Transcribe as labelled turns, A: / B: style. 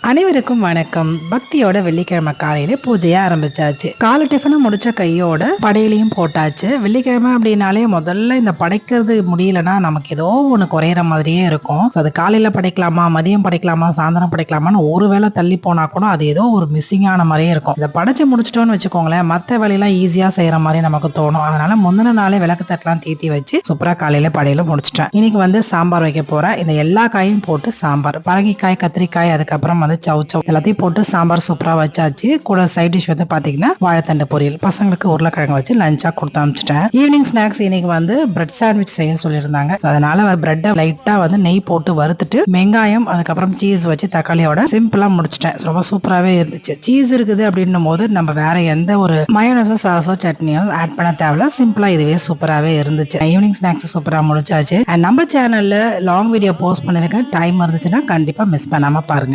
A: அனைவருக்கும் வணக்கம். பக்தியோட வெள்ளிக்கிழமை காலையில பூஜைய ஆரம்பிச்சாச்சு. காலை டிஃபனும் முடிச்ச கையோட படையிலையும் போட்டாச்சு. வெள்ளிக்கிழமை அப்படின்னாலே முதல்ல இந்த படைக்கிறது முடியலன்னா நமக்கு ஏதோ ஒண்ணு குறையிற மாதிரியே இருக்கும். அது காலையில படைக்கலாமா மதியம் படைக்கலாமா சாயந்தரம் படைக்கலாமான்னு ஒரு வேளை தள்ளி போனா கூட அது ஏதோ ஒரு மிஸ்ஸிங் ஆன மாதிரியே இருக்கும். இதை படைச்சு முடிச்சிட்டோம்னு வச்சுக்கோங்களேன் மத்த வேலையெல்லாம் ஈஸியா செய்யற மாதிரி நமக்கு தோணும். அதனால முந்தின நாளே விளக்கு தட்டெல்லாம் தீத்தி வச்சு சூப்பரா காலையில படையில முடிச்சிட்டேன். இன்னைக்கு வந்து சாம்பார் வைக்க போறேன். இந்த எல்லா காயும் போட்டு சாம்பார். பரங்கிக்காய் கத்திரிக்காய் அதுக்கப்புறம் வந்து சவு சவு. எல்லாத்தையும் போட்டு சாம்பார் சூப்பரா வச்சாச்சு. கூட சைட் டிஷ் வந்து பாத்தீங்கன்னா வாழைத்தண்டு பொரியல். பசங்களுக்கு உருளைக்கிழங்கு வச்சு லஞ்சா கொடுத்து அனுப்பிச்சிட்டேன். ஈவினிங் ஸ்நாக்ஸ் இன்னைக்கு வந்து பிரெட் சாண்ட்விச் செய்ய சொல்லியிருந்தாங்க. அதனால பிரெட்டை லைட்டா வந்து நெய் போட்டு வறுத்துட்டு வெங்காயம் அதுக்கப்புறம் சீஸ் வச்சு தக்காளியோட சிம்பிளா முடிச்சிட்டேன். ரொம்ப சூப்பராகவே இருந்துச்சு. சீஸ் இருக்குது அப்படின்னும் போது நம்ம வேற எந்த ஒரு மயோனஸோ சாஸோ சட்னியோ ஆட் பண்ண தேவையில்ல. சிம்பிளா இதுவே சூப்பராகவே இருந்துச்சு. ஈவினிங் ஸ்நாக்ஸ் சூப்பராக முடிச்சாச்சு. அண்ட் நம்ம சேனல்ல லாங் வீடியோ போஸ்ட் பண்ணிருக்கேன் டைம் இருந்துச்சுன்னா கண்டிப்பா மிஸ் பண்ணாம பாருங்க.